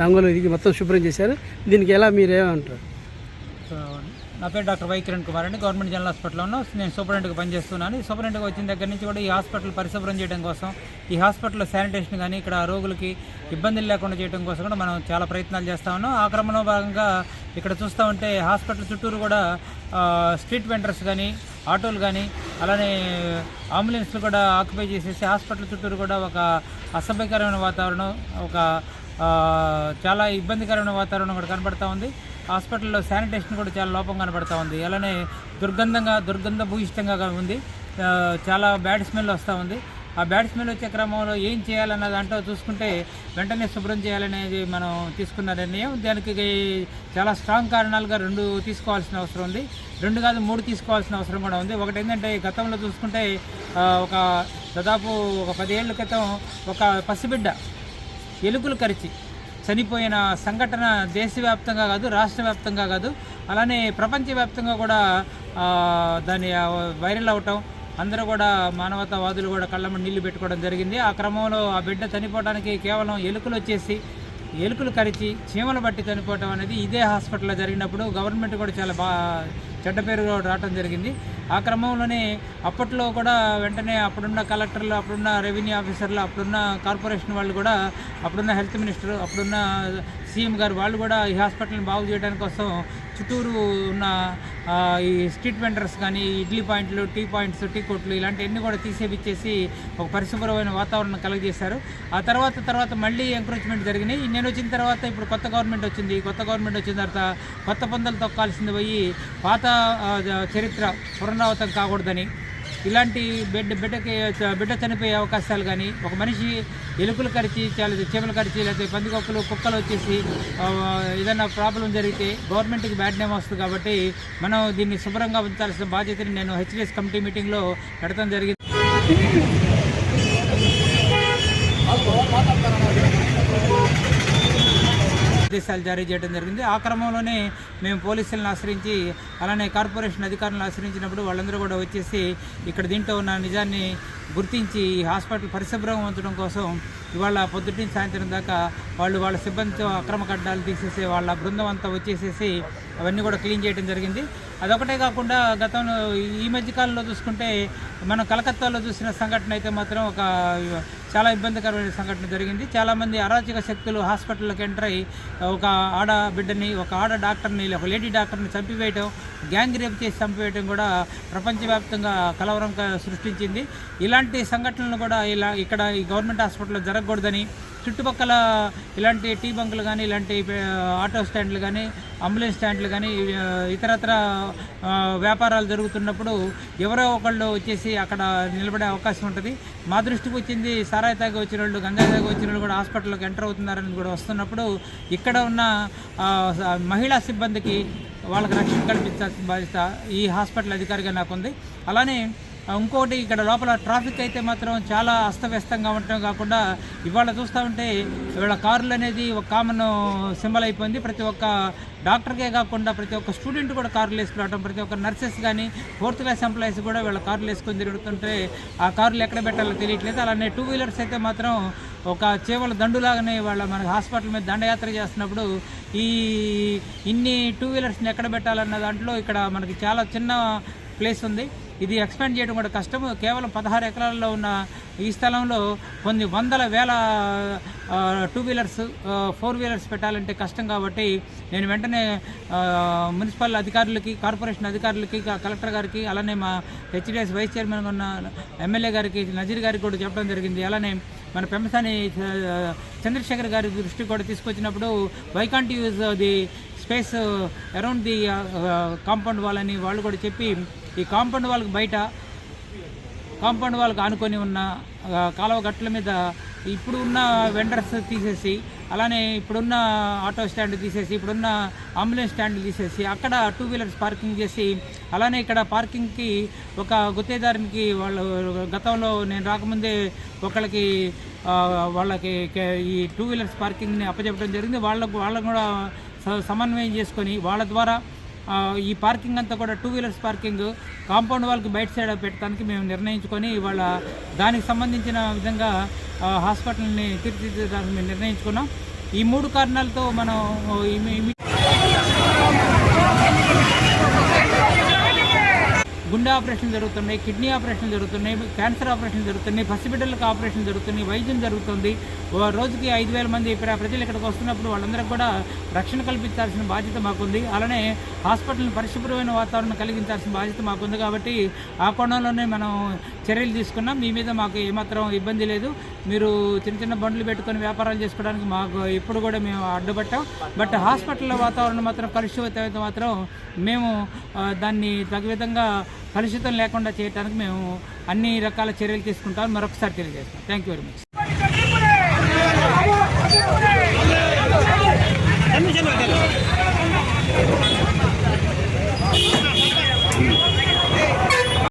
రంగులు ఇది మొత్తం శుభ్రం చేశారు. దీనికి ఎలా మీరు ఏమంటారు? నా పేరు డాక్టర్ వై కిరణ్ కుమార్ అండి. గవర్నమెంట్ జనరల్ హాస్పిటల్లో ఉన్నాను నేను సూపరింటెంట్గా పనిచేస్తున్నాను. సూపరింటెంట్గా వచ్చిన దగ్గర నుంచి కూడా ఈ హాస్పిటల్ పరిశుభ్రం చేయడం కోసం ఈ హాస్పిటల్లో శానిటేషన్ కానీ ఇక్కడ రోగులకి ఇబ్బందులు లేకుండా చేయడం కోసం కూడా మనం చాలా ప్రయత్నాలు చేస్తా ఉన్నాం. ఆ క్రమంలో భాగంగా ఇక్కడ చూస్తూ ఉంటే హాస్పిటల్ చుట్టూరు కూడా స్ట్రీట్ వెండర్స్ కానీ ఆటోలు కానీ అలానే అంబులెన్స్లు కూడా ఆక్యుపై చేసేసి హాస్పిటల్ చుట్టూరు కూడా ఒక అసభ్యకరమైన వాతావరణం ఒక చాలా ఇబ్బందికరమైన వాతావరణం కూడా కనబడతా ఉంది. హాస్పిటల్లో శానిటేషన్ కూడా చాలా లోపం కనబడతా ఉంది. అలానే దుర్గంధంగా దుర్గంధ భూయిష్టంగా ఉంది. చాలా బ్యాడ్ స్మెల్ వస్తూ ఉంది. ఆ బ్యాడ్ స్మెల్ వచ్చే క్రమంలో ఏం చేయాలన్న దాంట్లో చూసుకుంటే వెంటనే శుభ్రం చేయాలనేది మనం తీసుకున్న నిర్ణయం. దానికి చాలా స్ట్రాంగ్ కారణాలుగా రెండు తీసుకోవాల్సిన అవసరం ఉంది. రెండు కాదు మూడు తీసుకోవాల్సిన అవసరం కూడా ఉంది. ఒకటి ఏంటంటే గతంలో చూసుకుంటే ఒక దాదాపు ఒక పదేళ్ళ క్రితం ఒక పసిబిడ్డ ఎలుకలు కరిచి చనిపోయిన సంఘటన దేశవ్యాప్తంగా కాదు రాష్ట్ర వ్యాప్తంగా కాదు అలానే ప్రపంచవ్యాప్తంగా కూడా దాని వైరల్ అవటం అందరూ కూడా మానవతావాదులు కూడా కళ్ళమని నీళ్ళు పెట్టుకోవడం జరిగింది. ఆ క్రమంలో ఆ బిడ్డ చనిపోవడానికి కేవలం ఎలుకలు వచ్చేసి ఎలుకలు కరిచి చీమలు బట్టి చనిపోవటం అనేది ఇదే హాస్పిటల్లో జరిగినప్పుడు గవర్నమెంట్ కూడా చాలా బా చెడ్డ పేరు రావటం జరిగింది. ఆ క్రమంలోనే అప్పట్లో కూడా వెంటనే అప్పుడున్న కలెక్టర్లు అప్పుడున్న రెవెన్యూ ఆఫీసర్లు అప్పుడున్న కార్పొరేషన్ వాళ్ళు కూడా అప్పుడున్న హెల్త్ మినిస్టర్ అప్పుడున్న సీఎం గారు వాళ్ళు కూడా ఈ హాస్పిటల్ని బాగు చేయడానికి కోసం చుట్టూరు ఉన్న ఈ స్ట్రీట్ వెండర్స్ కానీ ఇడ్లీ పాయింట్లు టీ పాయింట్స్ టీ కొట్లు ఇలాంటివన్నీ కూడా తీసేపిచ్చేసి ఒక పరిశుభ్రమైన వాతావరణం కలగజేశారు. ఆ తర్వాత తర్వాత మళ్ళీ ఎంకరేజ్మెంట్ జరిగినాయి. నేను వచ్చిన తర్వాత ఇప్పుడు కొత్త గవర్నమెంట్ వచ్చింది. కొత్త గవర్నమెంట్ వచ్చిన తర్వాత కొత్త పొందలు తొక్కాల్సింది పోయి పాత చరిత్ర పునరావృతం కాకూడదని ఇలాంటి బిడ్డ బిడ్డకి బిడ్డ చనిపోయే అవకాశాలు కానీ ఒక మనిషి ఎలుకలు కరిచి చాలా చీమలు కరిచి లేకపోతే పందికొక్కలు కుక్కలు వచ్చేసి ఏదైనా ప్రాబ్లం జరిగితే గవర్నమెంట్కి బ్యాడ్ నేమ్ వస్తుంది కాబట్టి మనం దీన్ని శుభ్రంగా ఉంచాల్సిన బాధ్యతని నేను హెచ్డిఎస్ కమిటీ మీటింగ్లో పెడతాం జరిగింది. ఆదేశాలు జారీ చేయడం జరిగింది. ఆ క్రమంలోనే మేము పోలీసులను ఆశ్రయించి అలానే కార్పొరేషన్ అధికారులను ఆశ్రయించినప్పుడు వాళ్ళందరూ కూడా వచ్చేసి ఇక్కడ దీంట్లో ఉన్న నిజాన్ని గుర్తించి ఈ హాస్పిటల్ పరిశుభ్రంగా ఉంచడం కోసం ఇవాళ పొద్దుటి సాయంత్రం దాకా వాళ్ళు వాళ్ళ సిబ్బందితో అక్రమ కడ్డాలు తీసేసి వాళ్ళ బృందం అంతా వచ్చేసేసి అవన్నీ కూడా క్లీన్ చేయడం జరిగింది. అదొకటే కాకుండా గతంలో ఈ మధ్యకాలంలో చూసుకుంటే మనం కలకత్తాలో చూసిన సంఘటన అయితే మాత్రం ఒక చాలా ఇబ్బందికరమైన సంఘటన జరిగింది. చాలామంది అరాచక శక్తులు హాస్పిటల్లోకి ఎంటర్ అయ్యి ఒక ఆడ బిడ్డని ఒక ఆడ డాక్టర్ని ఒక లేడీ డాక్టర్ని చంపివేయటం గ్యాంగ్ రేప్ చేసి చంపివేయటం కూడా ప్రపంచవ్యాప్తంగా కలవరం సృష్టించింది. ఇలాంటి ఇలాంటి సంఘటనలు కూడా ఇలా ఇక్కడ ఈ గవర్నమెంట్ హాస్పిటల్లో జరగకూడదని చుట్టుపక్కల ఇలాంటి టీ బంకులు కానీ ఇలాంటి ఆటో స్టాండ్లు కానీ అంబులెన్స్ స్టాండ్లు కానీ ఇతరత్ర వ్యాపారాలు జరుగుతున్నప్పుడు ఎవరో ఒకళ్ళు వచ్చేసి అక్కడ నిలబడే అవకాశం ఉంటుంది. మా దృష్టికి వచ్చింది సారాయి తాగి వచ్చిన వాళ్ళు గంజాయి తాగి వచ్చిన వాళ్ళు కూడా హాస్పిటల్లోకి ఎంటర్ అవుతున్నారని కూడా వస్తున్నప్పుడు ఇక్కడ ఉన్న మహిళా సిబ్బందికి వాళ్ళకి రక్షణ కల్పించాల్సిన బాధ్యత ఈ హాస్పిటల్ అధికారిగా నాకుంది. అలానే ఇంకోటి ఇక్కడ లోపల ట్రాఫిక్ అయితే మాత్రం చాలా అస్తవ్యస్తంగా ఉండటం కాకుండా ఇవాళ చూస్తూ ఉంటే ఇవాళ కార్లు అనేది ఒక కామన్ సింబల్ అయిపోయింది. ప్రతి ఒక్క డాక్టర్కే కాకుండా ప్రతి ఒక్క స్టూడెంట్ కూడా కార్లు వేసుకురావడం ప్రతి ఒక్క నర్సెస్ కానీ ఫోర్త్ క్లాస్ ఎంప్లాయీస్ కూడా వీళ్ళ కార్లు వేసుకొని తిరుగుతుంటే ఆ కార్లు ఎక్కడ పెట్టాలో తెలియట్లేదు. అలానే టూ వీలర్స్ అయితే మాత్రం ఒక చేవల దండులాగానే వాళ్ళ మనకి హాస్పిటల్ మీద దండయాత్ర చేస్తున్నప్పుడు ఈ ఇన్ని టూ వీలర్స్ని ఎక్కడ పెట్టాలన్న దాంట్లో ఇక్కడ మనకి చాలా చిన్న ప్లేస్ ఉంది. ఇది ఎక్స్పాండ్ చేయడం కూడా కష్టము. కేవలం పదహారు ఎకరాల్లో ఉన్న ఈ స్థలంలో కొన్ని వందల వేల టూ వీలర్స్ ఫోర్ వీలర్స్ పెట్టాలంటే కష్టం కాబట్టి నేను వెంటనే మున్సిపల్ అధికారులకి కార్పొరేషన్ అధికారులకి కలెక్టర్ గారికి అలానే మా హెచ్డిఎస్ వైస్ చైర్మన్ ఉన్న ఎమ్మెల్యే గారికి నజీర్ గారికి కూడా చెప్పడం జరిగింది. అలానే మన పెంపసాని చంద్రశేఖర్ గారి దృష్టి కూడా తీసుకొచ్చినప్పుడు vacant use the space around the compound wall అని వాళ్ళు కూడా చెప్పి ఈ కాంపౌండ్ వాళ్ళకి బయట కాంపౌండ్ వాళ్ళకి ఆనుకొని ఉన్న కాలువ గట్ల మీద ఇప్పుడు ఉన్న వెండర్స్ తీసేసి అలానే ఇప్పుడున్న ఆటో స్టాండ్ తీసేసి ఇప్పుడున్న అంబులెన్స్ స్టాండ్ తీసేసి అక్కడ టూ వీలర్స్ పార్కింగ్ చేసి అలానే ఇక్కడ పార్కింగ్కి ఒక గుత్తేదారునికి వాళ్ళు గతంలో నేను రాకముందే ఒకళ్ళకి వాళ్ళకి ఈ టూ వీలర్స్ పార్కింగ్ని అప్పచెప్పడం జరిగింది. వాళ్ళకు వాళ్ళకు కూడా స- సమన్వయం చేసుకొని వాళ్ళ ద్వారా ఈ పార్కింగ్ అంతా కూడా టూ వీలర్స్ పార్కింగ్ కాంపౌండ్ వాళ్ళకి బయట సైడ్ పెట్టడానికి మేము నిర్ణయించుకొని ఇవాళ దానికి సంబంధించిన విధంగా హాస్పిటల్ని తీర్చిదిద్దడానికి మేము నిర్ణయించుకున్నాం. ఈ మూడు కారణాలతో మనం ఈ మీ- మీ- గుండె ఆపరేషన్ జరుగుతున్నాయి కిడ్నీ ఆపరేషన్ జరుగుతున్నాయి క్యాన్సర్ ఆపరేషన్ జరుగుతున్నాయి పసిబిడ్డలకు ఆపరేషన్ జరుగుతున్నాయి వైద్యం జరుగుతుంది. రోజుకి ఐదు వేల మంది ప్రజలు ఇక్కడికి వస్తున్నప్పుడు వాళ్ళందరికీ కూడా రక్షణ కల్పించాల్సిన బాధ్యత మాకుంది. అలానే హాస్పిటల్ని పరిశుభ్రమైన వాతావరణం కలిగించాల్సిన బాధ్యత మాకుంది కాబట్టి ఆ కోణంలోనే మనం చర్యలు తీసుకున్నాం. మీ మీద మాకు ఏమాత్రం ఇబ్బంది లేదు. మీరు చిన్న చిన్న బండ్లు పెట్టుకొని వ్యాపారాలు చేసుకోవడానికి మాకు ఎప్పుడు కూడా మేము అడ్డుపట్టాం. బట్ హాస్పిటల్ వాతావరణం మాత్రం కలుషిత మాత్రం మేము దాన్ని తగు విధంగా కలుషితం లేకుండా చేయడానికి మేము అన్ని రకాల చర్యలు తీసుకుంటాం మరొకసారి తెలియజేస్తాం. Thank very much